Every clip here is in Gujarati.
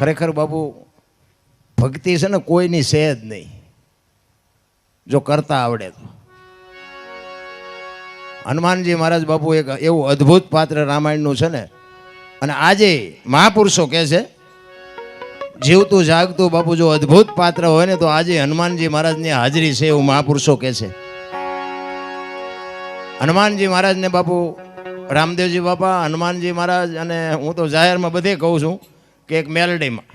ખરેખર બાપુ, ભક્તિ છે ને કોઈની છે જ નહીં. જો કરતા આવડે તો. હનુમાનજી મહારાજ બાપુ એક એવું અદ્ભુત પાત્ર રામાયણનું છે ને, અને આજે મહાપુરુષો કહે છે, જીવતું જાગતું બાપુ જો અદ્ભુત પાત્ર હોય ને તો આજે હનુમાનજી મહારાજની હાજરી છે એવું મહાપુરુષો કહે છે. હનુમાનજી મહારાજને બાપુ, રામદેવજી બાપા, હનુમાનજી મહારાજ અને હું તો જાહેરમાં બધે કહું છું કે એક મેલડીમાં.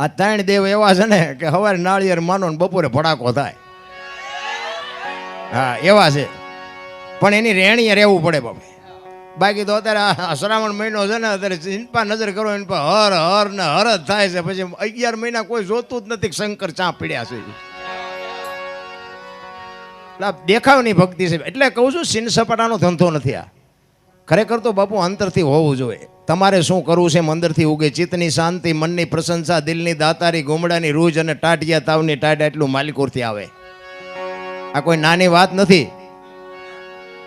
આ ત્રણ દેવ એવા છે ને કે સવારે નાળિયેર માનો ને બપોરે ભડાકો થાય. હા, એવા છે. પણ એની રેણીએ રહેવું પડે બાપુ. બાકી તો અત્યારે આ શ્રાવણ મહિનો છે ને, અત્યારે ચિંપા નજર કરો એની પર હર હર ને હર જ થાય છે. પછી અગિયાર મહિના કોઈ જોતું જ નથી શંકર ચા પીડ્યા છે. દેખાવની ભક્તિ છે. એટલે કહું છું, સિન સપાટાનો ધંધો નથી આ. ખરેખર તો બાપુ અંતરથી હોવું જોઈએ. તમારે શું કરવું છે? અંદરથી ઉગે ચિત્તની શાંતિ, મનની પ્રશંસા, દિલની દાતારી, ગોમડાની રૂજ અને ટાટિયા તાવની ટાટ એટલું માલિકોરથી આવે. આ કોઈ નાની વાત નથી.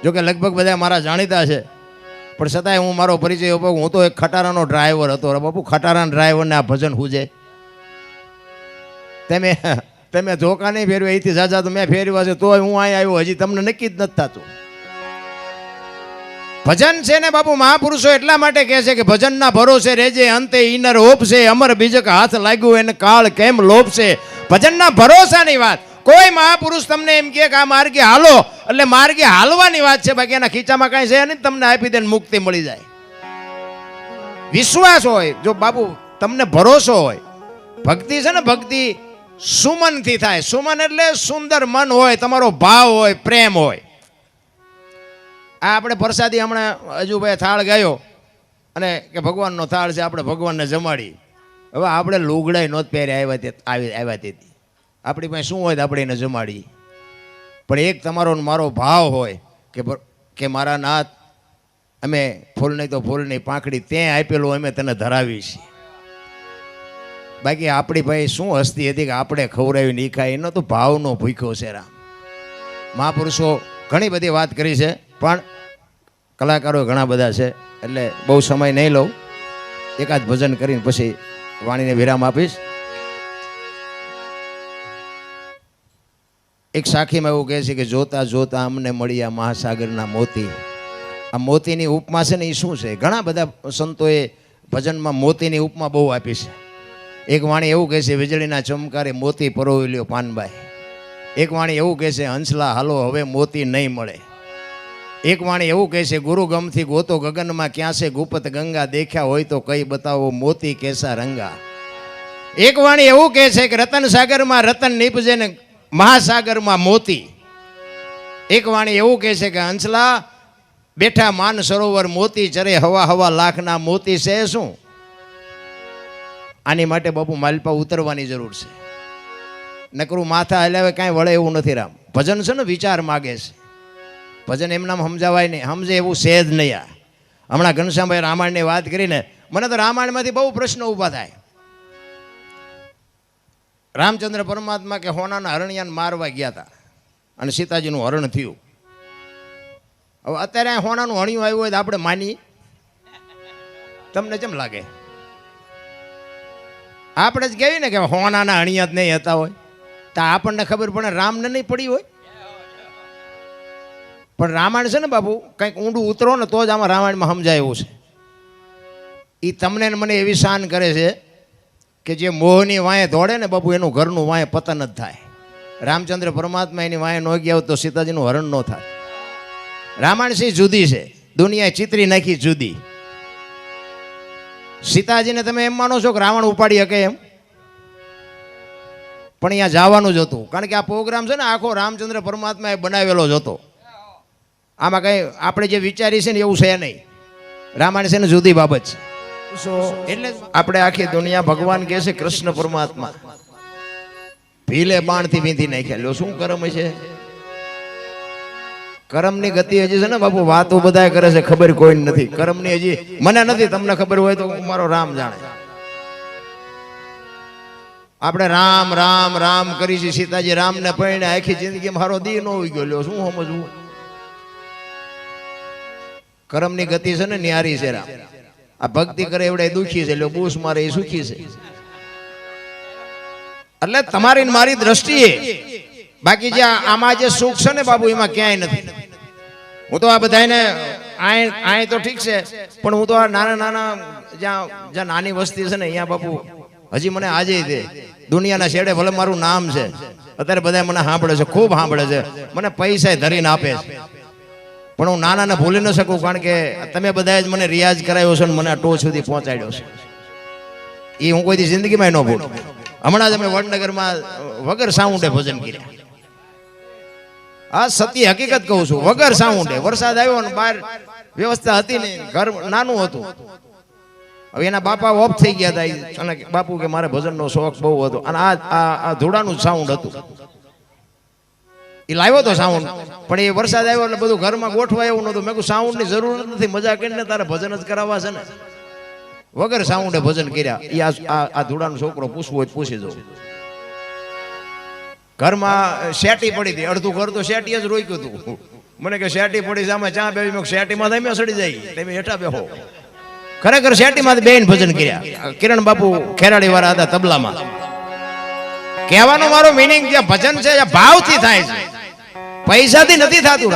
જોકે લગભગ બધા મારા જાણીતા છે. પણ છતાંય હું મારો પરિચય આપું હું તો એક ખટારાનો ડ્રાઈવર હતો. બાપુ, ખટારાના ડ્રાઈવરને આ ભજન હુજે. તમે તમે ધોકા નહીં ફેરવે અહીંથી જાજા તો મેં ફેરવ્યા છે. તોય હું અહીં આવ્યો. હજી તમને નક્કી જ નથી થતું. ભજન છે ને બાપુ, મહાપુરુષો એટલા માટે કહે છે કે ભજનના ભરોસે રેજે અંતે ઈનર ઓપશે અમર બીજક હાથ લાગ્યું, એને કાળ કેમ લોપશે ભજનના ભરોસાની વાત. કોઈ મહાપુરુષ તમને એમ કહે કે આ માર્ગે હાલો, એટલે માર્ગે હાલવાની વાત છે, બાકી એના ખીચામાં કાંઈ છે નહીં, તમને આપી દે મુક્તિ મળી જાય. વિશ્વાસ હોય, જો બાપુ, તમને ભરોસો હોય, ભક્તિ છે ને, ભક્તિ સુમનથી થાય. સુમન એટલે સુંદર મન હોય, તમારો ભાવ હોય, પ્રેમ હોય. આ આપણે પ્રસાદી હમણાં હજુભાઈ થાળ ગાયો અને કે ભગવાનનો થાળ છે, આપણે ભગવાનને જમાડી. હવે આપણે લુગડાઈ નોત પહેરે આવ્યા તે આવી આવ્યા તેથી. આપણી પાસે શું હોય તો આપણે એને જમાડી. પણ એક તમારો મારો ભાવ હોય કે કે મારા નાથ અમે ફૂલ નહીં તો ફૂલની પાંખડી તે આપેલું અમે તને ધરાવી છીએ. બાકી આપણી ભાઈ શું હસ્તી હતી કે આપણે ખવડાવી નહીં ખાય એનો તો ભાવનો ભૂખ્યો છે રામ. મહાપુરુષો ઘણી બધી વાત કરી છે, પણ કલાકારો ઘણા બધા છે, એટલે બહુ સમય નહીં લઉં. એકાદ ભજન કરીને પછી વાણીને વિરામ આપીશ. એક સાખીમાં એવું કહે છે કે જોતા જોતા અમને મળી આ મહાસાગરના મોતી. આ મોતીની ઉપમા છે ને એ શું છે? ઘણા બધા સંતોએ ભજનમાં મોતીની ઉપમા બહુ આપી છે. એક વાણી એવું કહે છે, વીજળીના ચમકારે મોતી પરોવી લ્યો પાનબાઈ. એક વાણી એવું કહે છે, હંસલા હાલો, હવે મોતી નહીં મળે. એક વાણી એવું કહે છે, ગુરુ ગમથી ગોતો ગગનમાં, ક્યાં છે ગુપત ગંગા દેખ્યા હોય તો કઈ બતાવો મોતી કેસા રંગા. એક વાણી એવું કહે છે કે રતન સાગરમાં રતન નીપજે ને મહાસાગરમાં મોતી. એક વાણી એવું કહે છે કે હંસલા બેઠા માન સરોવર મોતી ચરે હવા હવા લાખના મોતી છે શું? આની માટે બાપુ માલપા ઉતરવાની જરૂર છે. નકરું માથા હલાવે કાંઈ વળે એવું નથી રામ. ભજન છે ને વિચાર માગે છે. ભજન એમનામ સમજાવાય નહીં. સમજે એવું સેજ નહીં આ. હમણાં ઘનશ્યામભાઈ રામાયણની વાત કરીને મને તો રામાયણમાંથી બહુ પ્રશ્નો ઊભા થાય. રામચંદ્ર પરમાત્મા કે હોનાના હરણિયાને મારવા ગયા હતા અને સીતાજીનું હરણ થયું. હવે અત્યારે હોનાનું હણિયું આવ્યું હોય તો આપણે માની તમને કેમ લાગે? આપણે જ કહેવી ને કે હોનાના હણિયા જ નહીં હતા હોય. તો આપણને ખબર પડે રામને નહીં પડી હોય. પણ રામાયણ છે ને બાપુ, કંઈક ઊંડું ઉતરો ને તો જ આમાં રામાયણમાં સમજાય એવું છે. એ તમને મને એવી શાન કરે છે કે જે મોહની વાંએ દોડે ને બાપુ, એનું ઘરનું વાંએ પતન જ થાય. રામચંદ્ર પરમાત્મા એની વાંએ ન ગયા હોય તો સીતાજીનું હરણ ન થાય રામાયણ સિંહ જુદી છે? દુનિયાએ ચિત્રી નાખી જુદી. સીતાજીને તમે એમ માનો છો કે રાવણ ઉપાડી શકે એમ? પણ અહીંયા જવાનું જ હતું. કારણ કે આ પ્રોગ્રામ છે ને આખો રામચંદ્ર પરમાત્માએ બનાવેલો જ હતો. આમાં કંઈ આપણે જે વિચારી છે ને એવું છે નહીં. રામાયણ છે ને જુદી બાબત છે. એટલે આપણે આખી દુનિયા ભગવાન કહે છે કૃષ્ણ પરમાત્મા. ભીલે બાણથી વીંધી નાખ્યા. શું કરમ છે? કરમની ગતિ હજી છે ને બાપુ વાતો બધા કરે છે ખબર કોઈ નથી. કરમની હજી મને નથી તમને ખબર હોય તો મારો રામ જાણે. આપણે રામ રામ રામ કરી છે સીતાજી રામને પૈણે આખી જિંદગી મારો દી ન ઉગ્યો. ગયો લ્યો શું સમજવું? કરમની ગતિ છે ને ન્યારી છે આ ભક્તિ કરે એવડે દુખી છે, એટલે મારે એ સુખી છે. એટલે તમારી મારી દ્રષ્ટિએ બાકી જે આમાં જે સુખ છે ને બાબુ એમાં ક્યાંય નથી. હું તો આ બધાને આય તો ઠીક છે, પણ હું તો આ નાના નાના જ્યાં જ્યાં નાની વસ્તી છે ને અહીંયા બાપુ, હજી મને આજે તે દુનિયાના છેડે ભલે મારું નામ છે, અત્યારે બધા મને સાંભળે છે, ખૂબ સાંભળે છે. મને પૈસા ધરીને આપે છે. પણ હું નાનાને ભૂલી ન શકું, કારણ કે તમે બધાએ જ મને રિયાઝ કરાવ્યો છે મને ટોચ સુધી પહોંચાડ્યો છે. એ હું કોઈ જિંદગીમાં ન ભૂલું. હમણાં જ અમે વડનગરમાં વગર સાઉન્ડે ભજન કર્યા. આ સત્ય હકીકત કહું છું, વગર સાઉન્ડે. વરસાદ આવ્યો ને બહાર વ્યવસ્થા હતી ને ઘર નાનું હતું. હવે એના બાપા ઓફ થઈ ગયા હતા અને બાપુ કે મારે ભજનનો શોખ બહુ હતો. અને આ આ ધોળાનું સાઉન્ડ હતું. એ લાવ્યો તો સાઉન્ડ. પણ એ વરસાદ આવ્યો એટલે બધું ઘરમાં ગોઠવાય એવું નતું મેં કહું સાઉન્ડની જરૂર નથી મજા કરીને તારે ભજન જ કરાવવા છે ને. વગર સાઉન્ડે ભજન કર્યા. એ આ આ છોકરો પૂછવું હોય પૂછી દો ઘરમાં શેટી પડી હતી. અડધું ઘર તો શેટી જ રોક્યું હતું. મને કે શેટી પડી સામે ચા બેવી મેં શેટીમાં તમે સડી જાય. તમે હેઠા બેહો. ખરેખર શેટીમાંથી બેન ભજન કર્યા. કિરણ બાપુ ખેરાડી વાળા હતા તબલામાં. કહેવાનો મારો મિનિંગ જે ભજન છે, એ ભાવથી થાય છે. પૈસાથી નથી થતું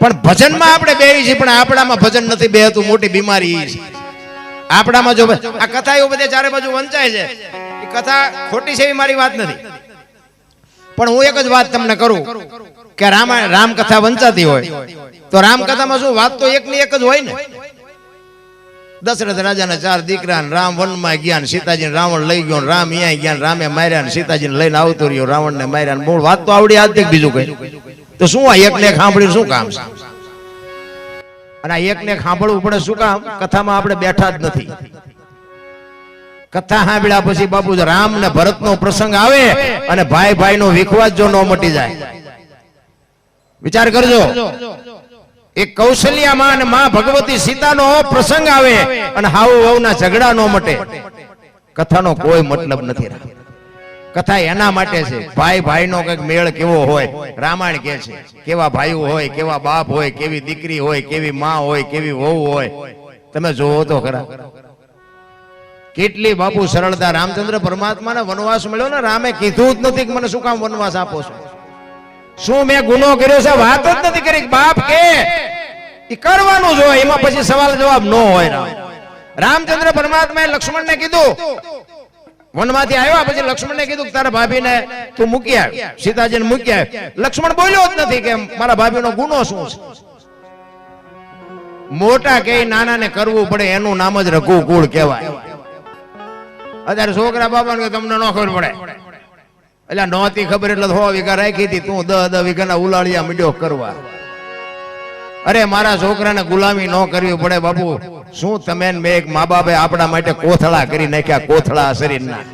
પણ ભજનમાં આપણે બેહી છીએ, પણ આપણામાં ભજન નથી બેહતું, મોટી બીમારી છે. આપણામાં જો આ કથા એવું બધે ચારે બાજુ વંચાય છે, એ કથા ખોટી છે એવી મારી વાત નથી. પણ હું એક જ વાત તમને કરું, કે રામાયણ રામકથા વંચાતી હોય. તો રામકથામાં શું વાત તો એકની એક જ હોય ને? દશરથ રાજાના ચાર દીકરા રામ વનમાં ગયા ને રાવણ લઈ ગયો રામ અહીંયા ગયા રામે માર્યા ને સીતાજીને લઈને આવતો રહ્યો. રાવણ ને માર્યા મૂળ વાત તો આવડી આજ બીજું કઈ. તો શું આ એકને એક સાંભળ્યું શું કામ? અને આ એકને સાંભળવું પડે શું કામ? કથામાં આપણે બેઠા જ નથી. કથા સાંભળ્યા પછી બાપુ રામ ને ભરત નો પ્રસંગ આવે અને ભાઈ ભાઈ નો વિખવાદ જો ન મટી જાય. વિચાર કરજો. એક કૌશલ્યામાં અને માં ભગવતી સીતાનો પ્રસંગ આવે અને હાવ વહુના ઝઘડા નો મટે. કથાનો કોઈ મતલબ નથી. કથા એના માટે છે. ભાઈ ભાઈનો કંઈક મેળ કેવો હોય? રામાયણ કે છે, કેવા ભાઈઓ હોય, કેવા બાપ હોય, કેવી દીકરી હોય, કેવી માં હોય, કેવી વહુ હોય? તમે જોવો તો ખરા. કેટલી બાપુ સરળતા રામચંદ્ર પરમાત્માને વનવાસ મળ્યો ને? રામે કીધું જ નથી કે મને શું કામ વનવાસ આપો છો? શું મેં ગુનો કર્યો છે? વાત જ નથી કરી. બાપ કે કરવાનું જો એમાં પછી સવાલ જવાબ ન હોય રામ. રામચંદ્ર પરમાત્માએ લક્ષ્મણને કીધું, વનમાંથી આવ્યા પછી લક્ષ્મણને કીધું કે તારા ભાભીને તું મૂકી આવ. સીતાજીને મૂકી આવ. લક્ષ્મણ બોલ્યો જ નથી કે મારા ભાભીનો ગુનો શું છે? મોટા કે નાનાને કરવું પડે, એનું નામ જ રઘુ કુળ કહેવાય. અત્યારે છોકરા બાપાને કે તમને ન ખબર પડે. એટલે નહોતી ખબર એટલે હો વીઘા રાખી હતી. તું દહ દહ વીઘાના ઉલાળિયા મીડ્યો કરવા. અરે મારા છોકરાને ગુલામી ન કરવી પડે બાપુ. શું તમે મેં એક મા બાપે આપણા માટે કોથળા કરી નાખ્યા, કોથળા શરીરના.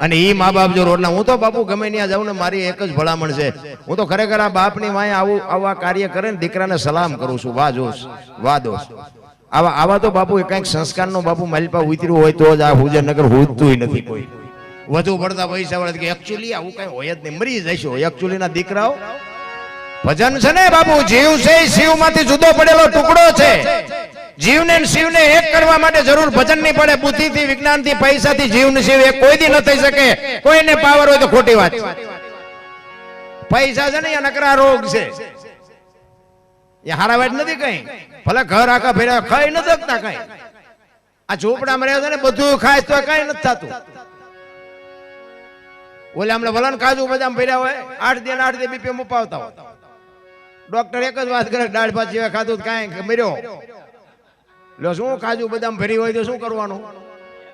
અને એ મા બાપ જો રોડના, હું તો બાપુ ગમે ત્યાં જાઉં ને મારી એક જ ભલામણ છે. હું તો ખરેખર આ બાપની વાંહે આવું, આવા કાર્ય કરે ને દીકરાને સલામ કરું છું. વાહ જોશ, વાહ દોશ. આવા આવા તો બાપુ કંઈક સંસ્કારનો બાપુ માલપા ઉતર્યું હોય તો જ આ હુજર નગર હુજતું નથી કોઈ. વધુ પડતા પૈસા વાળા કે આવું કઈ હોય જ નહીં. મરી જશો એકચ્યુઅલી ના દીકરાઓ, ભજન છે ને બાબુ જીવ છે શિવમાંથી જુદો પડેલો ટુકડો છે. જીવને શિવને એક કરવા માટે જરૂર ભજન નહીં પડે. બુદ્ધિથી, વિજ્ઞાનથી, પૈસાથી જીવ ને શિવ એક. કોઈ દી ન થઈ શકે. કોઈને પાવર હોય તો ખોટી વાત. પૈસા છે ને એ નકરા રોગ છે. એ હારા વાત નથી કઈ. ભલે ઘર આખા ફેર્યા ખાઈ ન શકતા કઈ. આ ઝોપડામાં રહે છે ને, બધું ખાય તો કઈ નથી થતું. ઓલે હમણાં વલણ કાજુ બદામ ભર્યા હોય, આઠ દિન આઠ દિન બીપી મુપાવતા હોય. ડોક્ટર એક જ વાત કરે, દાળ ભાત જેવા ખાધું કાંઈ મર્યો. લો, શું કાજુ બદામ ભરી હોય તો શું કરવાનું?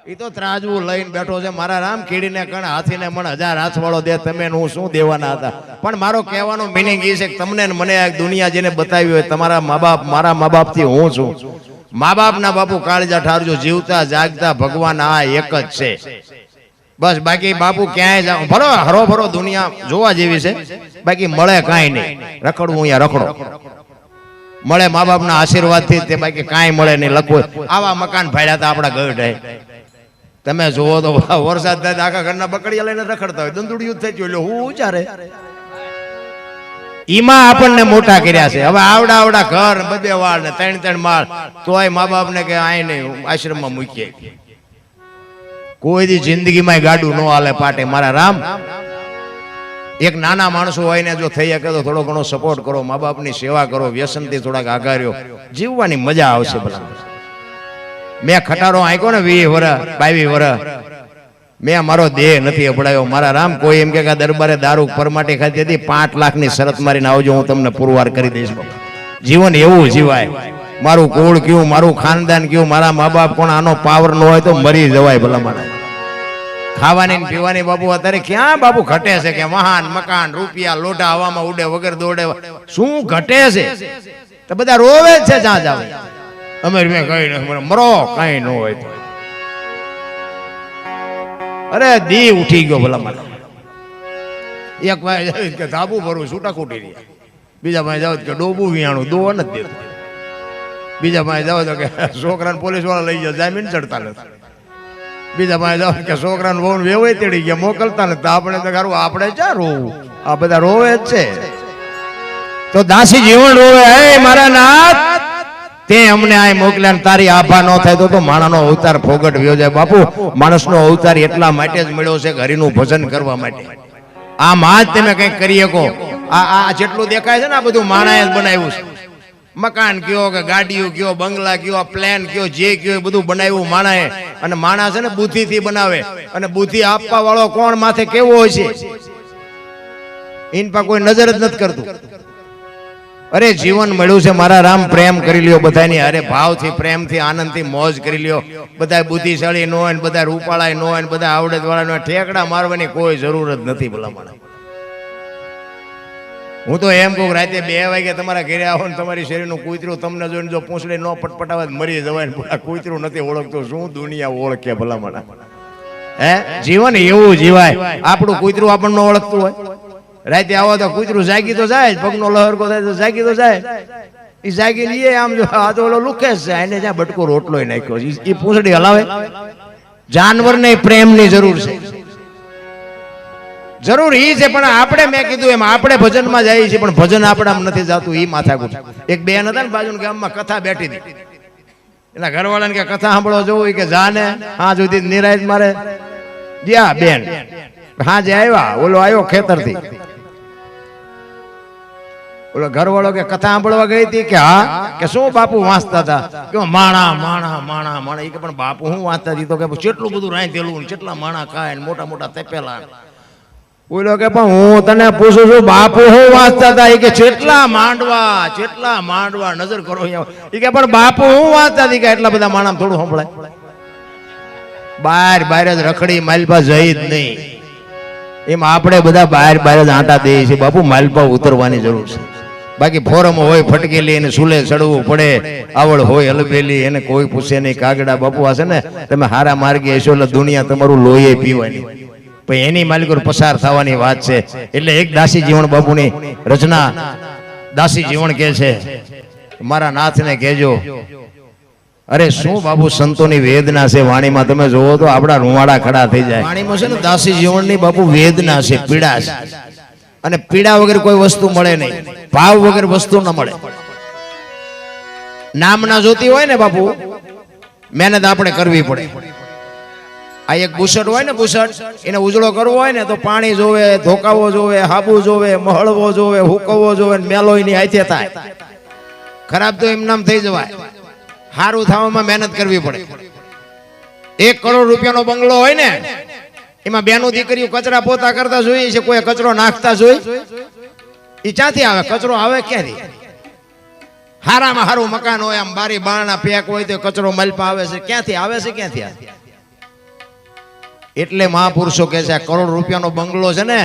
એ તો ત્રાજવું લઈને બેઠો છે, મારા રામ કીડીને કણ હાથીને મણ હજાર હાથવાળો દે, તમે હું શું દેવાના હતા? પણ મારો કહેવાનો મિનિંગ એ છે કે તમને મને આ દુનિયા જેને બતાવી હોય, તમારા મા બાપ મારા મા બાપથી હું છું. મા બાપના બાપુ કાળજા ઠારજો, જીવતા જાગતા ભગવાન આ એક જ છે. બસ બાકી બાપુ ક્યાંય જાવ ભરો હરો ભરો દુનિયા જોવા જેવી છે. બાકી મળે કાંઈ નહીં. રખડવું અહીંયા રખડો. મળે મા બાપના આશીર્વાદથી તે બાકી કાંઈ મળે નહીં. લખવું. આવા મકાન ભાડ્યા હતા આપણા ગઢ તમે જુઓ તો વરસાદ થાય આખા ઘરના બકડીયા લઈને રખડતા હોય. દંદુડિયું થઈ ગયું એટલે હું ઉચારે ઈમાં આપણને મોટા કર્યા છે. હવે આવડા આવડા ઘર બધે વાળ ને ત્રણ ત્રણ માળ. તોય મા બાપ ને કે આય નહીં આશ્રમમાં મૂકીએ. કોઈ જિંદગીમાં ગાડું ન હાલે પાટે મારા રામ. એક નાના માણસો હોય ને જો થઈ શકે તો થોડો ઘણો સપોર્ટ કરો મા બાપની સેવા કરો વ્યસનથી થોડાક આઘાર્યો જીવવાની મજા આવશે ભલા. મેં ખટારો આંક્યો ને વીસ વર બાવીસ વર. મેં મારો દેહ નથી અપડાયો મારા રામ કોઈ એમ કે કે દરબારે દારૂ પરમાટી ખાતી હતી પાંચ લાખની શરત મારીને આવજો હું તમને પુરવાર કરી દઈશ જીવન એવું જીવાય. મારું કુળ કયું, મારું ખાનદાન કયું, મારા મા બાપ કોણ, આનો પાવર ન હોય તો મરી જવાય ભલા મારા ખાવાની પીવાની બાપુ અત્યારે ક્યાં બાપુ ઘટે છે કે મહાન મકાન, રૂપિયા, લોઢા, હવામાં ઉડે, વગર દોડે, શું ઘટે છે? તો બધા રોવે છે જ્યાં જાવ અમે કઈ નહીં મરો, કઈ ન હોય તો. અરે દી ઉઠી ગયો ભલા મને એક ભાઈ કે ધાબુ ભરવું છૂટા ખૂટી રહ્યા. બીજા ભાઈ જાવ કે ડોબું વિયાણું દો નથી દેતું. બીજા જાવ તો કે છોકરાને પોલીસવાળા લઈ જાય જામીન ચડતા નથી બીજા ભાઈ જાવ કે છોકરાને વહુ વેવાય તેડી ગયા મોકલતા નથી આપણે તો ખરું, આપણે ક્યાં રોવું? આ બધા રોવે જ છે. તો દાસી જીવન રોવે. હે મારા નાથ, તે અમને આ મોકલ્યા તારી આભા ન થાય તો માણાનો અવતાર ફોગટ વ્યો જાય. બાપુ, માણસનો અવતાર એટલા માટે જ મળ્યો છે હરિનું ભજન કરવા માટે. આમાં જ તમે કંઈક કરી શકો. આ આ જેટલું દેખાય છે ને આ બધું માણાએ જ બનાવ્યું છે. મકાન કયો કે ગાડીઓ કયો, બંગલા કયો પ્લેન કયો, જે કયો બધું બનાવ્યું માણાએ અને માણસ છે ને બુદ્ધિ થી બનાવે. અને બુદ્ધિ આપવા વાળો કોણ માથે કેવો હોય છે? ઇન પા કોઈ નજર જ નથી કરતું. અરે જીવન મળ્યું છે, મારા રામ પ્રેમ કરી લ્યો બધાની અરે ભાવથી, પ્રેમથી, આનંદથી મોજ કરી લ્યો. બધા બુદ્ધિશાળી ન હોય બધા રૂપાળા ન હોય બધા આવડત વાળા ઠેકડા મારવાની કોઈ જરૂર જ નથી ભલામણ. હું તો એમ કહું રાતે બે વાગે તમારા ઘરે આવો ને તમારી શરીરનું કૂતરું તમને જોઈને જો પૂંછડી ન પટપટાવે મરી જવાય ને કૂતરું નથી ઓળખતું. શું દુનિયા ઓળખે ભલામણ? હે? જીવન એવું જીવાય. આપણું કૂતરું આપણને ઓળખતું હોય. રાતે આવો તો કૂતરું જાગી તો જાય જ, પગનો લહરકો થાય તો જાગી તો જાય. એ જાગી લઈએ આમ જો આ તો ઓલો લુકે છે એને જ્યાં બટકો રોટલો નાખ્યો એ પૂંછડી હલાવે. જાનવરને પ્રેમની જરૂર છે. જરૂર ઈ છે, પણ આપણે મેં કીધું એમ, આપણે ભજનમાં જઈએ છીએ, પણ ભજન આપણામાં નથી જાતું, ઈ માથાકૂટ. એક બેન હતા ને બાજુ ગામમાં, કથા બેઠી હતી. એના ઘરવાળાને કે કથા સાંભળો જોવું કે જાને, હા સુધી નિરાયત મારે. ગયા બેન. હા, જે આવ્યા, ઓલો આવ્યો ખેતરથી. ઓલો ઘરવાળો કે કથા સાંભળવા ગઈ હતી કે હા, કે શું બાપુ વાંચતા હતા? કે માણા માણા માણા માણા. એ કે પણ બાપુ હું વાંચતા હતી? તો કે કેટલું બધું રાંધેલું કેટલા માણા ખાય મોટા મોટા તપેલા બોલો કે પણ હું તને પૂછું છું, બાપુ હું વાંચતા હતા? કે જેટલા માંડવા જેટલા માંડવા નજર કરો ઈ કે પણ બાપુ હું વાંચતા હતી? કે એટલા બધા માણામ થોડું સંભળાય. બાર બાર જ રખડી માલપા જઈ જ નહીં. એમ આપણે બધા બહાર બહાર જ આંટા દઈએ છીએ. બાપુ, માલપા ઉતરવાની જરૂર છે. બાકી ફોરમ હોય ફટકેલી એને સુલે ચડવું પડે. આવડ હોય હલબેલી એને કોઈ પૂછે નહીં. કાગડા બાપુ હશે ને, તમે હારા માર્ગે હશો એટલે દુનિયા તમારું લોહી પીવાની. પણ એની માલિકો પસાર થવાની વાત છે. એટલે એક દાસી જીવન બાપુની રચના દાસી જીવન કે છે. મારા નાથને કહેજો. અરે શું બાબુ સંતોની વેદના છે? વાણીમાં તમે જોવો તો આપણા રૂવાડા ખડા થઈ જાય. વાણીમાં છે ને દાસી જીવનની બાપુ વેદના છે પીડા છે. અને પીડા વગર કોઈ વસ્તુ મળે નહીં. ભાવ વગર વસ્તુ ન મળે. નામના જોતી હોય ને બાપુ મહેનત આપણે કરવી પડે. આ એક બુસટ હોય ને બુસટ એને ઉજળો કરવો હોય ને તો પાણી જોવે, ધોકાવો જોવે, હાબુ જોવે, મહળવો જોવે, હુકવવો જોવે મેલો એની હાથે થાય. ખરાબ તો એમ નામ થઈ જવાય. સારું થવામાં મહેનત કરવી પડે. એક કરોડ રૂપિયાનો બંગલો હોય ને, એમાં બેનો દીકરીઓ કચરા પોતા કરતા જોઈએ છે, કોઈ કચરો નાખતા જોઈ એ ક્યાંથી આવે? કચરો આવે ક્યાંથી? હારામાં હારું મકાન હોય, આમ બારી બારણા પેક હોય તો કચરો મલપા આવે છે. ક્યાંથી? આવે છે ક્યાંથી? આવે એટલે મહાપુરુષો કહે છે, આ કરોડ રૂપિયાનો બંગલો છે ને,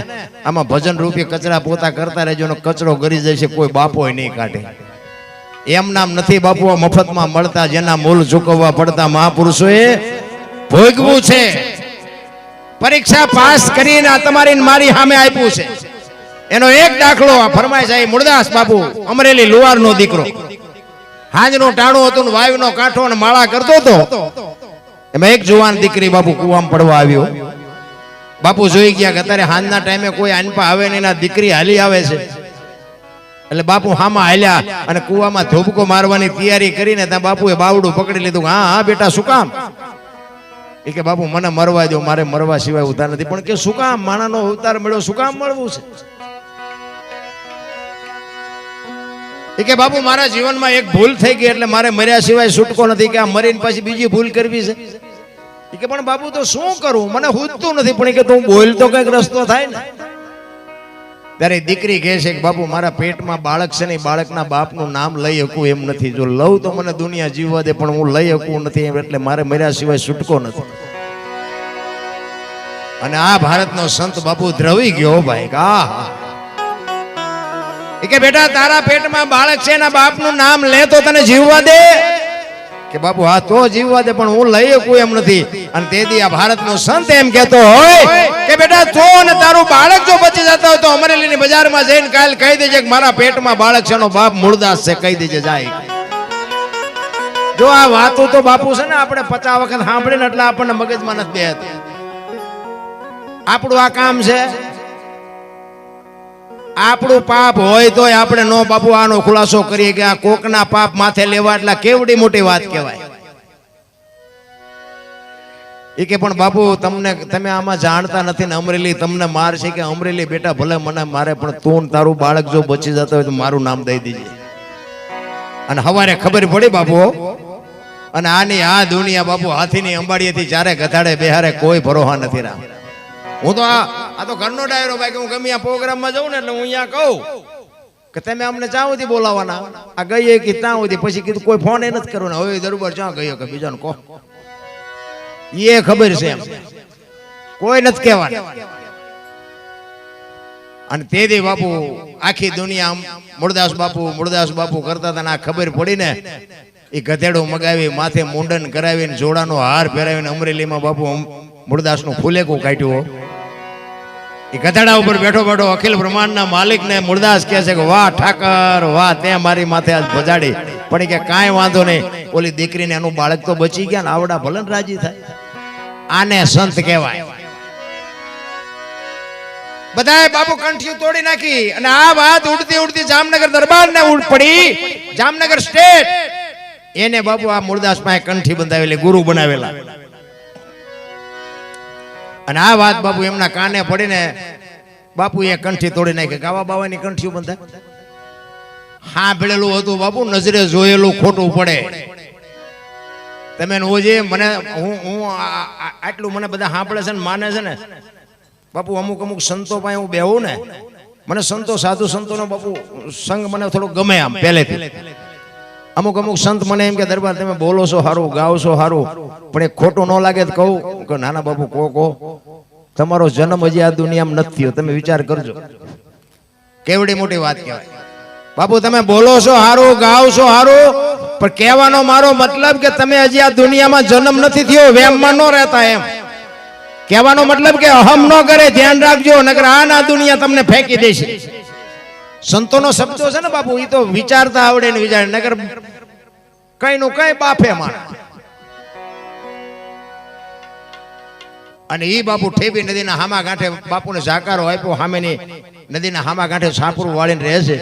આમાં ભજન રૂપી કચરા પોતા કરતા રહેજો ને કચરો ગરી છે, કોઈ બાપો નહીં કાઢે. એમ નામ નથી બાપુ મફતમાં મળતા જેના મૂલ ચૂકવવા પડતા મહાપુરુષોએ ભોગવું છે. પરીક્ષા પાસ કરીને તમારી મારી સામે આપ્યું છે. એનો એક દાખલો આ ફરમાય છે મુરદાસ બાપુ, અમરેલી લુવારનો દીકરો. હાજનો ટાણું હતું વાયુનો કાંઠો ને માળા કરતો હતો. એમાં એક જુવાન દીકરી બાપુ કુવામાં પડવા આવ્યો. બાપુ જોઈ ગયા કે અત્યારે હાંજના ટાઈમે કોઈ આનપા આવે ને દીકરી હાલી આવે છે. એટલે બાપુ હામાં હાલ્યા અને કુવામાં ધોબકો મારવાની તૈયારી કરીને ત્યાં બાપુએ બાવડું પકડી લીધું હા હા, બેટા, શું કામ? એ કે, બાપુ, મને મરવા દો મારે મરવા સિવાય ઉતાર નથી. પણ કે, શું કામ? માણાનો અવતાર મળ્યો, શું કામ મળવું છે? એ કે બાપુ, મારા જીવનમાં એક ભૂલ થઈ ગઈ એટલે મારે મર્યા સિવાય છૂટકો નથી, કે આ મરીને પાછી બીજી ભૂલ કરવી છે? એ કે, પણ બાપુ, તો શું કરું? મને હુજતું નથી, પણ એ કે, તું બોલ તો કંઈક રસ્તો થાય ને. ત્યારે દીકરી કહે છે કે, બાપુ, મારા પેટમાં બાળક છે ને બાળકના બાપનું નામ લઈ શકું એમ નથી. જો લઉં તો મને દુનિયા જીવવા દે, પણ હું લઈ શકું નથી એમ, એટલે મારે મર્યા સિવાય છૂટકો નથી. અને આ ભારતનો સંત બાપુ દ્રવી ગયો ભાઈ આ હા કે બેટા, તારા પેટમાં બાળક છે એના બાપનું નામ લે તો તને જીવવા દે. કે બાપુ, હા, તો જીવવા દે, પણ હું લઈ શકું એમ નથી. અને તેથી આ ભારતનો સંત એમ કહેતો હોય કે બેટા, તો અને તારું બાળક જો બચી જતો હોય તો અમરેલીની બજારમાં જઈને કાલ કહી દેજે કે મારા પેટમાં બાળક છે એનો બાપ મૂળદાસ છે, કહી દેજે જાય. જો આ વાતો તો બાપુ છે ને આપણે પચાસ વખત સાંભળીને એટલે આપણને મગજમાં નથી બે આપણું આ કામ છે આપણું પાપ હોય તોય આપણે નો બાપુ આનો ખુલાસો કરીએ કે આ કોકના પાપ માથે લેવા એટલે કેવડી મોટી વાત કહેવાય. એ કે પણ બાપુ, તમને, તમે આમાં જાણતા નથી ને અમરેલી તમને માર છે કે અમરેલી બેટા ભલે મને મારે, પણ તું તારું બાળક જો બચી જતો હોય તો મારું નામ દઈ દેજે. અને હવારે ખબર પડી બાપુ, અને આની આ દુનિયા બાપુ હાથીની અંબાડીએથી ચારે ગધાડે બેહારે કોઈ ભરોહા નથી રામ. હું તો આ તો ઘરનો ડાયરો ભાઈ કે હું ગમે પ્રોગ્રામમાં જાઉં ને એટલે હું અહીંયા કહું કે તમે અમને ચાં સુધી બોલાવવાના, આ ગઈએ કે ત્યાં સુધી. પછી કીધું, કોઈ ફોન એ નથી કરવાનો હવે દરબાર ચાં ગયો કે બીજાને કહો. એ ખબર છે કોઈ નથી કહેવાનું. અને તેથી બાપુ આખી દુનિયા મુરદાસ બાપુ મૂળદાસ બાપુ કરતા હતા આ ખબર પડી ને, એ ગધેડો મગાવી, માથે મુંડન કરાવીને, જોડાનો હાર પહેરાવીને અમરેલીમાં બાપુ મૂળદાસનું ફૂલેકું કાઢ્યું એ ગધેડા ઉપર બેઠો બેઠો અખિલ બ્રહ્માંડના માલિકને મૂળદાસ કહે છે કે વાહ ઠાકર વાહ તે મારી માથે આજ ભજાડી. પણ કે કાંઈ વાંધો નહીં. ઓલી દીકરીને એનું બાળક તો બચી ગયા ને આવડા ભલન રાજી થાય. આને સંત કહેવાય. બધાએ બાપુ કંઠીઓ તોડી નાખી અને આ વાત ઉડતી ઉડતી જામનગર દરબારને ઉડ પડી. જામનગર સ્ટેટ. એને બાપુ આ મૂળદાસ પાસે કંઠી બંધાવેલી ગુરુ બનાવેલા. અને આ વાત બાપુ એમના કાને પડીને બાપુ એ કંઠી તોડી નાખી. ગાવા બાવાની કંઠીઓ બંધ હા, ભેળેલું હતું બાપુ, નજરે જોયેલું ખોટું પડે. તમે ઓજે, મને, હું હું આટલું મને બધા સાંભળે છે ને માને છે ને. બાપુ, અમુક અમુક સંતો પાસે હું બેહું ને, મને સંતો, સાધુ સંતોનો બાપુ, સંગ મને થોડો ગમે આમ, પહેલેથી. અમુક અમુક સંત મને એમ કે, દરબાર, તમે બોલો છો સારું ગાઓ છો સારું પણ એ ખોટું ન લાગે તો કહું. કે નાના બાપુ કો કો તમારો જન્મ હજી આ દુનિયામાં નથી થયો, તમે વિચાર કરજો. કેવડી મોટી વાત કહેવાય. બાપુ, તમે બોલો છો સારું ગાઓ છો સારું પણ કહેવાનો મારો મતલબ કે તમે હજી આ દુનિયામાં જન્મ નથી થયો, વેમમાં ન રહેતા એમ. કહેવાનો મતલબ કે અહમ ન કરે, ધ્યાન રાખજો, નકર આ ના દુનિયા તમને ફેંકી દેશે. સંતોનો શબ્દો છે ને બાપુ એ તો વિચારતા આવડે ને વિચાર નગર કઈ નું કઈ બાફે માણ અને એ બાપુ ઠેબી નદીના હામા ગાંઠે બાપુને જાકારો આપ્યો સામેની નદીના હામા ગાંઠે સાપરું વાળીને રહે છે.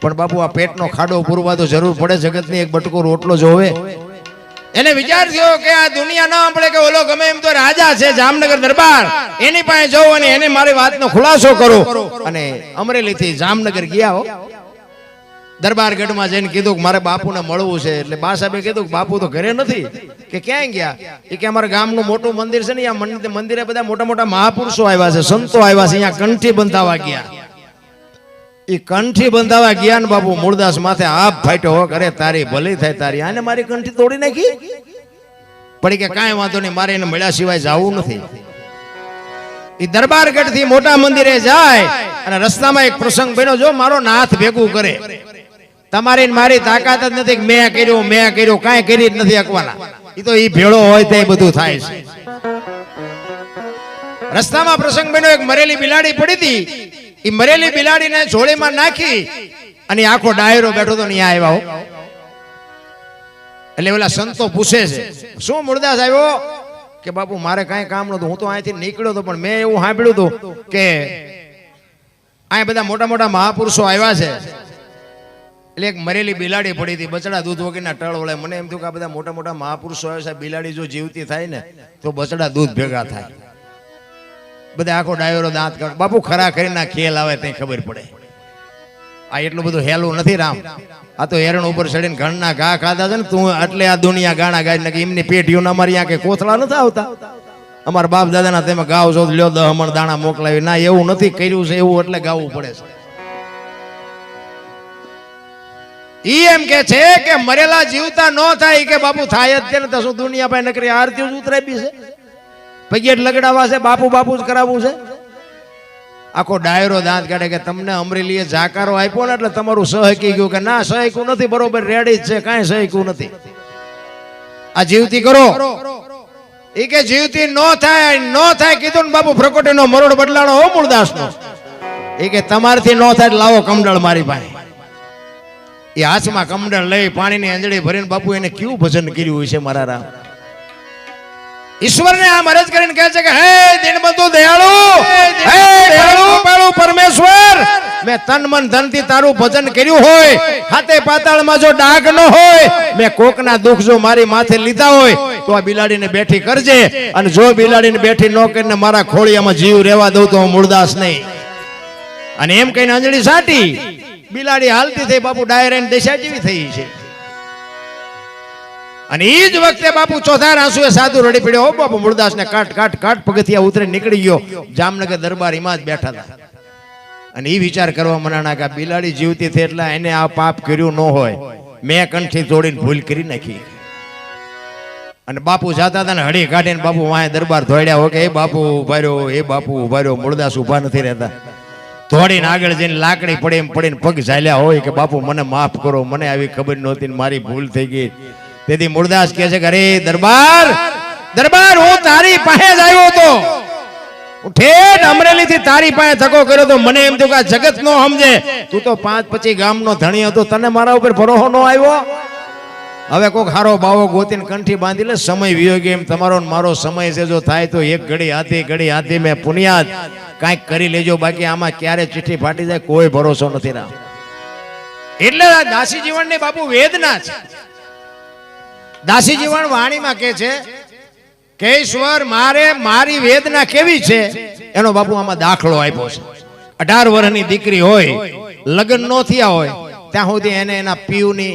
પણ બાપુ આ પેટનો ખાડો પૂરવા તો જરૂર પડે, જગતની એક બટકો રોટલો જોવે. એને વિચાર થયો કે આ દુનિયા ના આપણે કે ઓલો ગમે એમ તો રાજા છે, જામનગર દરબાર. એની પાસે જવું અને એને મારી વાતનો ખુલાસો કરો. અને અમરેલી થી જામનગર ગયા હો. દરબાર ગઢમાં જઈને કીધું કે મારે બાપુને મળવું છે. એટલે બા સાહેબે કીધું કે બાપુ તો ઘરે નથી. કે ક્યાંય ગયા? એ કે અમારા ગામનું મોટું મંદિર છે ને આ મંદિરે બધા મોટા મોટા મહાપુરુષો આવ્યા છે, સંતો આવ્યા છે અહીંયા કંઠી બંધાવા ગયા. એ કંઠી બંધાવા ગયા ને બાપુ મૂળદાસ માથે આપ ફાટ્યો અરે તારી ભલી થાય, તારી આને મારી કંઠી તોડી નાખી? પણ કે કાંઈ વાંધો નહીં, મારે એને મળ્યા સિવાય જવું નથી. એ દરબારગઢથી મોટા મંદિરે જાય અને રસ્તામાં એક પ્રસંગ બન્યો, જો મારો નાથ ભેગું કરે. તમારી મારી તાકાત જ નથી મેં કર્યું મેં કર્યું, કાંઈ કરી જ નથી અકવાના એ તો એ ભેળો હોય તે બધું થાય છે. રસ્તામાં પ્રસંગ બન્યો, એક મરેલી બિલાડી પડી હતી. એ મરેલી બિલાડીને જોડીમાં નાખી અને આખો ડાયરો બેઠો તો ત્યાં આવ્યા એટલે ઓલા સંતો પૂછે છે, શું મુરદાસ આવ્યો? કે બાપુ, મારે કાંઈ કામ નહોતું. હું તો અહીંથી નીકળ્યો હતો, પણ મેં એવું સાંભળ્યું હતું કે અહીંયા બધા મોટા મોટા મહાપુરુષો આવ્યા છે. એટલે એક મરેલી બિલાડી પડી હતી, બચડા દૂધ વગરના ટળ વળે. મને એમ થયું કે આ બધા મોટા મોટા મહાપુરુષો આવે છે બિલાડી જો જીવતી થાય ને, તો બચડા દૂધ ભેગા થાય. બધા આખો ડાયરો દાંત કાઢ. બાપુ ખરા ખરીના ખેલ આવે તે ખબર પડે. આ એટલું બધું હેલું નથી રામ. આ તો હેરણ ઉપર ચડીને ઘરના ઘા ખાધા છે ને, તું એટલે આ દુનિયા ગાણા ગાય કે એમની પેટીઓ અમારી ત્યાં કે કોથળા નથી આવતા. અમારા બાપ દાદાના તમે ગાવ છો લ્યો, દહ મણ દાણા મોકલાવી. ના, એવું નથી કર્યું છે, એવું એટલે ગાવું પડે છે. ઈ એમ કે છે કે મરેલા જીવતા ન થાય કે બાપુ થાય જ છે ને તો શું દુનિયા પાસે નકરી આરતી જ ઉતરાવી છે? પગેટ લગડાવા છે, બાપુ બાપુ જ કરાવવું છે? આખો ડાયરો દાંત કાઢે કે તમને અમરેલીએ જાકારો આપ્યો ને એટલે તમારું સહકી ગયું કે ના, સહકું નથી, બરોબર, રેડી જ છે, કાંઈ સહકું નથી. આ જીવતી કરો. એ કે જીવતી ન થાય ન થાય કીધું ને બાપુ ફ્રકોટી નો મરોડ બદલાણો હો મૂળદાસ નો એ કે તમારથી ન થાય લાવો કમડળ મારી પાસે. એ હાથમાં કમડળ લઈ પાણીની આંજળી ભરીને બાપુ એને કેવું ભજન કર્યું છે મારા રામ? ઈશ્વરને આ મરજ કરીને કહે છે કે, હે દિનબંધુ દયાળુ, હે દયાળુ પાળુ પરમેશ્વર. મેં તન મન ધન તારું ભજન કર્યું હોય, હાથે પાતાળમાં જો ડાઘ ન હોય, મેં કોકના દુઃખ જો મારી માથે લીધા હોય, તો આ બિલાડીને બેઠી કરજે. અને જો બિલાડીને બેઠી ન કરીને મારા ખોળિયામાં જીવ રહેવા દઉં તો હું મૂળદાસ નહીં. અને એમ કહીને અંજળી સાટી. બિલાડી હાલતી થઈ, બાપુ ડાયરેન દેશા જેવી થઈ છે. અને એ જ વખતે બાપુ ચોથા આંસુએ સાધુ રડી પડ્યો, હો બાપુ મૂળદાસ ને કાટ કાટ કાટ પગથિયા ઉતરી નીકળી ગયો, જામનગર દરબાર એમાં જ બેઠા હતા. અને એ વિચાર કરવા મનાણા કે બિલાડી જીવતી થઈ એટલે એને આ પાપ કર્યું ન હોય. મેં કંઠી તોડીને ભૂલ કરી નાખી. અને બાપુ જાતા હતા ને હળી કાઢીને બાપુ વાય દરબાર ધોડ્યા હો કે એ બાપુ ઊભા રહ્યો, એ બાપુ ઊભા રહ્યો મૂળદાસ ઊભા નથી રહેતા. ધોડીને આગળ જઈને લાકડી પડે એમ પડીને પગ ઝાલ્યા હોય કે બાપુ, મને માફ કરો, મને આવી ખબર નહોતી મારી ભૂલ થઈ ગઈ. તેથી મૂળદાસ કહે છે કે, અરે દરબાર દરબાર, હું તારી પાસે જ આવ્યો હતો. ઠેઠ અમરેલી થી તારી પાસે ધક્કો કર્યો તો મને એમ થયું કે આ જગત નો સમજે. તું તો પાંચ પછી ગામનો ધણી હતો, તને મારા ઉપર ભરોહો નો આવ્યો? હવે કોક હારો બાવો ગોતીને કંઠી બાંધી લે, સમય વિયોગી એમ, તમારો મારો સમય છે, જો થાય તો એક ઘડી હાથી ઘડી હાથી મેં પુનિયાદ. કાંઈક કરી લેજો, બાકી આમાં ક્યારે ચિઠ્ઠી ફાટી જાય કોઈ ભરોસો નથી રહ્યો એટલે દાસી જીવનની બાપુ વેદના છે. દાસી જીવન વાણીમાં કે છે, કે ઈશ્વર, મારે મારી વેદના કેવી છે? એનો બાપુ આમાં દાખલો આપ્યો છે. અઢાર વર્ષની દીકરી હોય, લગ્ન ન થયા હોય, ત્યાં સુધી એને એના પીવની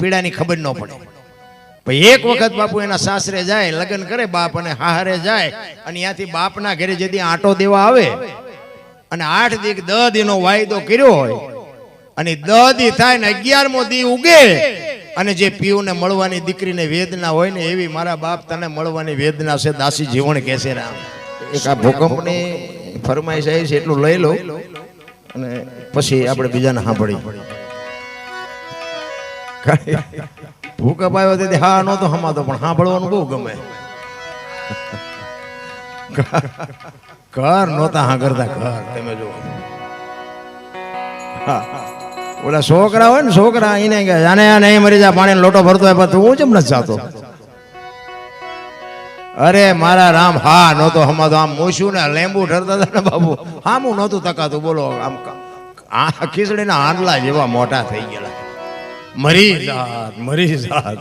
પીડાની ખબર ન પડે. એક વખત બાપુ એના સાસરે જાય લગ્ન કરે બાપ અને હાહરે જાય અને ત્યાંથી બાપના ઘરે જેથી આંટો દેવા આવે અને આઠ દી કે દહ દીનો વાયદો કર્યો હોય અને દહ દી થાય ને અગિયારમો દી ઉગે. અને જે પીયુને મળવાની દીકરીને વેદના હોય ને એવી મારા બાપ તને મળવાની વેદના છે દાસી જીવન કહે છે રામ. એક આ ભૂકંપની ફરમાઈશ આવી છે એટલું લઈ લો. અને પછી આપણે બીજાને સાંભળી ભૂકંપ આવ્યો તેથી હા નહોતો હમાતો પણ સાંભળવાનું બહુ ગમે. કર નહોતા હા કરતા કર તમે જો હા ઓલા છોકરા હોય ને છોકરા એને કે જાને આ નહીં મરી જા પાણી લોટો ભરતો હોય તું હું જેમ નથી જાતો? અરે મારા રામ હા નહોતો હમાતો. આમ મોશું ને લેંબુ ઠરતા હતા ને બાબુ હામું નહોતું તકાતું બોલો આમ આ ખીચડીના આંડલા જેવા મોટા થઈ ગયેલા. મરી જાત મરી જાત.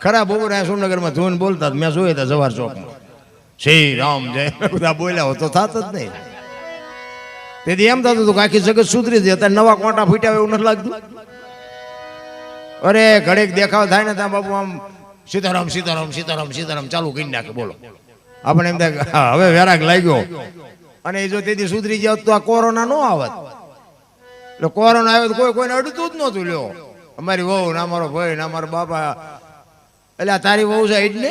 ખરા બપોરે સુરનગરમાં ધૂન બોલતા મેં જોયે હતા જવાર ચોકમાં. શ્રી રામ જય. બધા બોલ્યા હોય તો થાત જ નહીં. તેથી એમ થતું હતું કે આખી જગત સુધરી જાય, અત્યારે નવા કોટા ફૂટ્યા એવું નથી લાગતું. અરે, ઘડીક દેખાવ થાય ને ત્યાં બાપુ આમ, સીતારામ સીતારામ સીતારામ સીતારામ, ચાલુ કરી નાખે, બોલો. આપણે એમ થાય હવે વેરાગ લાગ્યો. અને એ જો તેથી સુધરી જાવ તો આ કોરોના ન આવત. એટલે કોરોના આવ્યો તો કોઈ કોઈને અડતું જ નહોતું, લ્યો. અમારી વહુ ના અમારો ભાઈ ના અમારો બાપા. એટલે તારી વહુ છે એટલે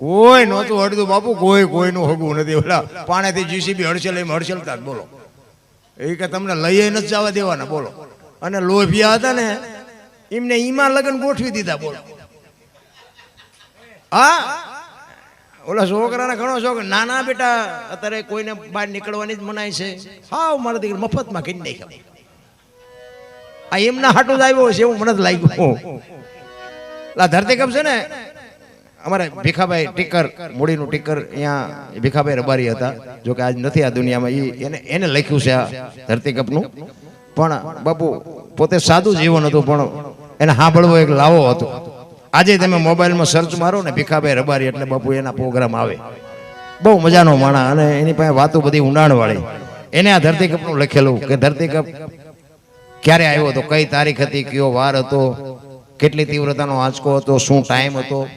કોઈ નહોતું હડતું બાપુ, કોઈ કોઈનું હગું નથી. ઓલા પાણીથી જીસીબી હડસેલ એમ હડસેલતા જ બોલો. એ કે તમને લઈએ નથી જવા દેવાના, બોલો. અને લોભિયા હતા ને, એમને ઈમાં લગ્ન ગોઠવી દીધા, બોલો. હા? ઓલા છોકરાને ઘણો શોખ. નાના બેટા, અત્યારે કોઈને બહાર નીકળવાની જ મનાય છે. હા મારા દીકરી મફતમાં કરી નાખ્યા. આ એમના હાટું જ આવ્યો છે એવું મને લાગ્યું. લા ધરતીકંપ છે ને અમારે ભીખાભાઈ ટીકર મૂડીનું ટીકર અહીંયા ભીખાભાઈ રબારી હતા. જો કે આજ નથી આ દુનિયામાં. એ એને એને લખ્યું છે આ ધરતી કપનું. પણ બાપુ પોતે સાદું જીવન હતું પણ એને સાંભળવો એક લાવો હતો. આજે તમે મોબાઈલમાં સર્ચ મારો ને ભીખાભાઈ રબારી એટલે બાપુ એના પ્રોગ્રામ આવે. બહુ મજાનો માણા અને એની પાસે વાતો બધી ઊંડાણવાળી. એને આ ધરતી કપનું લખેલું કે ધરતીકપ ક્યારે આવ્યો હતો? કઈ તારીખ હતી? કયો વાર હતો? કેટલી તીવ્રતાનો આંચકો હતો? શું ટાઈમ હતો?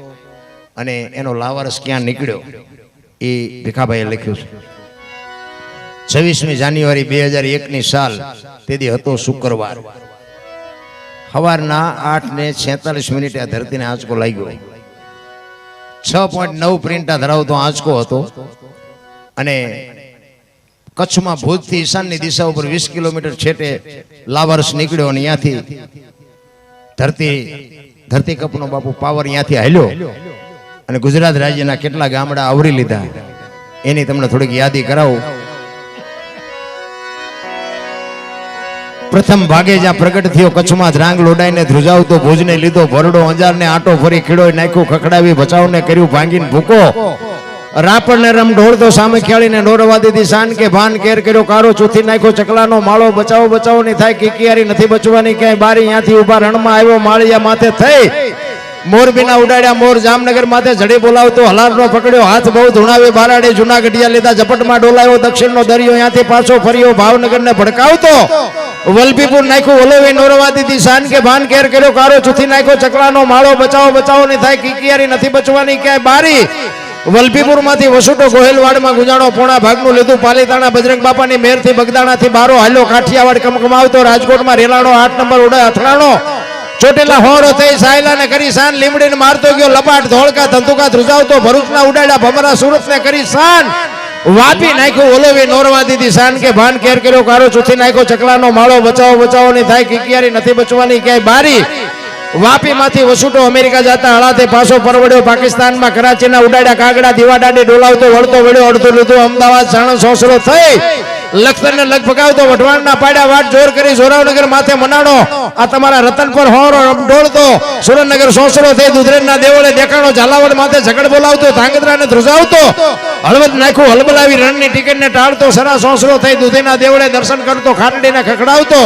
અને એનો લાવારસ ક્યાં નીકળ્યો? એ ભીખાભાઈએ લખ્યું છે. છવ્વીસમી જાન્યુઆરી બે હજાર એકની સાલ તેથી હતો શુક્રવાર. સવારના આઠ ને છેતાલીસ મિનિટે આ ધરતીને આંચકો લાગ્યો. છ પોઈન્ટ નવ પ્રિન્ટા ધરાવતો આંચકો હતો. અને કચ્છમાં ભુજથી ઈશાનની દિશા ઉપર વીસ કિલોમીટર છેટે લાવારસ નીકળ્યો અને ત્યાંથી ધરતી ધરતીકપનો બાપુ પાવર ત્યાંથી હાલ્યો. અને ગુજરાત રાજ્યના કેટલા ગામડા આવરી લીધા. એની તમને થોડીક યાદી કરાવું. પ્રથમ ભાગે જ્યાં પ્રગટ થયો કચ્છમાં ધ્રાંગ લોડાઈને ધ્રુજાવતો ભુજને લીધો. ભરડો અંજારને આટો ફરી ખીડો નાખ્યું, ખખડાવી બચાવને કર્યું, ભાંગીને ભૂકો. રાપડને રમ ઢોળતો સામે ખેડીને નોરવા દીધી. શાન કે ભાન કેર કર્યો કારો ચૂથી નાખ્યો, ચકલાનો માળો બચાવો બચાવો, નહીં થાય, કિકિયારી નથી બચવાની, ક્યાંય બારી ત્યાંથી ઊભા રણમાં આવ્યો, માળિયા માથે થઈ. મોરબીના ઉડાડ્યા, મોર જામનગર માથે જડી બોલાવતો, હલારનો પકડ્યો, હાથ બહુ ધુણાવે, બારાડે જૂનાગઢિયા લીધા, ઝપટમાં ડોલાયો, દક્ષિણનો દરિયો ત્યાંથી પાછો ફર્યો, ભાવનગરને ભડકાવતો. વલભીપુર નાખ્યું, ઓલોવે નોરવા દીધી. શાન કે ભાન કેર કર્યો કારો ચૂથી નાખ્યો, ચકલાનો માળો બચાવો બચાવો, નહીં થાય, કિકિયારી નથી બચવાની, ક્યાંય બારી. વલભીપુરમાંથી વસુટો ગોહેલવાડમાં ગુંજાણો પોણા ભાગનું લીધું. પાલીતાણા બજરંગ બાપાની મેરથી બગદાણાથી બારો હાલ્યો કાઠિયાવાડ કમકમાવતો રાજકોટમાં રેલાણો, આઠ નંબર ઉડે અથડાણો. ચોટેલા હોરો થઈ સાયલા ને કરી શાન લીમડીને મારતો ગયો લપાટ, ધોળકા ધંધુકા ધ્રુજાવતો, ભરૂચના ઉડાડ્યા ભમરા સુરત ને કરી શાન વાપી નાખ્યું ઓલોવી, નોરવા દીધી શાન કે ભાન કેર કર્યો, કારો ચૂથી નાખ્યો, ચકલાનો માળો બચાવો બચાવો, નહીં થાય, કિકિયારી નથી બચવાની, ક્યાંય બારી. વાપી માંથી વસુટો અમેરિકા જતા હળાતે પાછો પરવડ્યો. પાકિસ્તાનમાં કરાચીના ઉડાડ્યા કાગડા દીવાડાડે ડોલાવતો, વળતો વળ્યો અડધો લીધો. અમદાવાદ સાણંદ સોસરો થઈ. લખતરને લગ ભગાવતો વઢવાણના પાડ્યા વાટ જોર કરી સોરાવનગર માથે મનાડો આ તમારા રતન હોરો ડોળતો સુરેન્દ્રનગર સોસરો થઈ દુધરેજના દેવળે દેખાણો ઝાલાવાડ માથે ઝઘડ બોલાવતો, ધાંગધ્રાને ધ્રુજાવતો. હળવદ નાખું હલબલાવી રણની ટિકિટને ટાળતો, સરા સોસરો થઈ દુધીના દેવળે દર્શન કરતો ખાટડીને ખખડાવતો.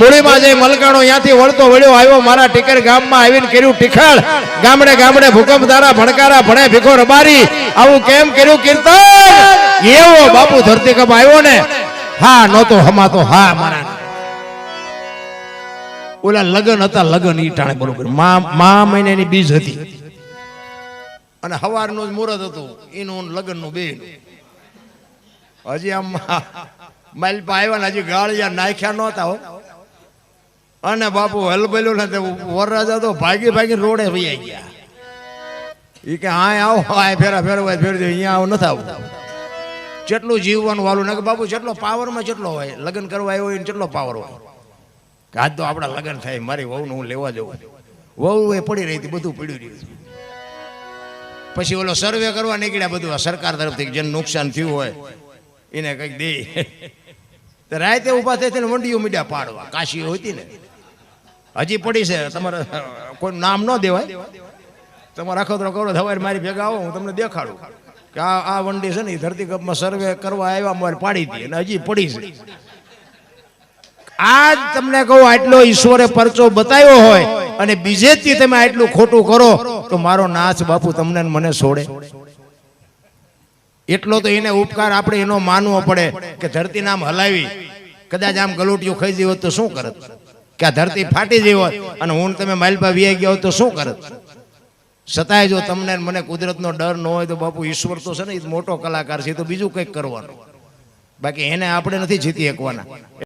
મૂળીમાં જઈ મલકાણો ત્યાંથી વળતો વળ્યો, આવ્યો મારા ટીકર ગામમાં આવીને કર્યું ટીખાળ. ગામડે ગામડે ભૂકંપ ધારા ભણકારા, ભણે ભીખો રબારી. આવું કેમ કર્યું કીર્તન? એવો બાપુ ધરતી કપ આવ્યો ને. હા, નહોતો હમાતો, હા, મારા. ઓલા લગન હતા, લગન ઈ ટાણે બરોબર. મા મા મહિનાની બીજ હતી. અને હવારનું જ મુહૂર્ત હતું, એનું લગનનું બે હજી આમ માલપા આવ્યા ને, હજી ગાળિયા નાખ્યા નહોતા અને બાપુ હલબેલું ને વરરાજા તો ભાગી ભાગી રોડે ભાઈ ગયા. એ કે હા આવો હા ફેરા, ફેરવા, ફેરજો, અહીંયા આવું, નથી આવું જેટલું જીવવાનું વાલું નાખે બાબુ જેટલો પાવરમાં જેટલો હોય, લગ્ન કરવા આવ્યો હોય જેટલો પાવર હોય. કે આજ તો આપણા લગ્ન થાય, મારી વહુને હું લેવા જવું વહુ એ પડી રહી હતી, બધું પડ્યું રહ્યું પછી ઓલો સર્વે કરવા નીકળ્યા બધું સરકાર તરફથી જેને નુકસાન થયું હોય, એને કંઈક દે તો રાતે ઊભા થઈ થઈને વંડીઓ મીડિયા પાડવા કાશી હતી ને. હજી પડી છે, તમારે કોઈ નામ ન દેવાય. તમારે અખતરો કરો સવારે મારી ભેગા આવો, હું તમને દેખાડું. કે આ વંડી છે ને ધરતીકપમાં સર્વે કરવા આવ્યા મારે પાડી હતી અને હજી પડી છે. આજ તમને કહું, આટલો ઈશ્વરે પરચો બતાવ્યો હોય અને બીજેથી તમે આટલું ખોટું કરો, તો મારો નાચ બાપુ તમને મને છોડે. એટલો તો એને ઉપકાર આપણે એનો માનવો પડે કે ધરતી નામ હલાવી, કદાચ આમ ગલોટિયું ખાઈ જઈ હોત તો શું કરત? કે આ ધરતી ફાટી જઈ હોત અને હું તમે માલપા વી ગયા હોત તો શું કરત? છતાંય જો તમને મને કુદરતનો ડર ન હોય તો બાપુ ઈશ્વર તો છે ને એ મોટો કલાકાર છે તો બીજું કંઈક કરવાનું. બાકી એને આપણે નથી જીતી શકવાના.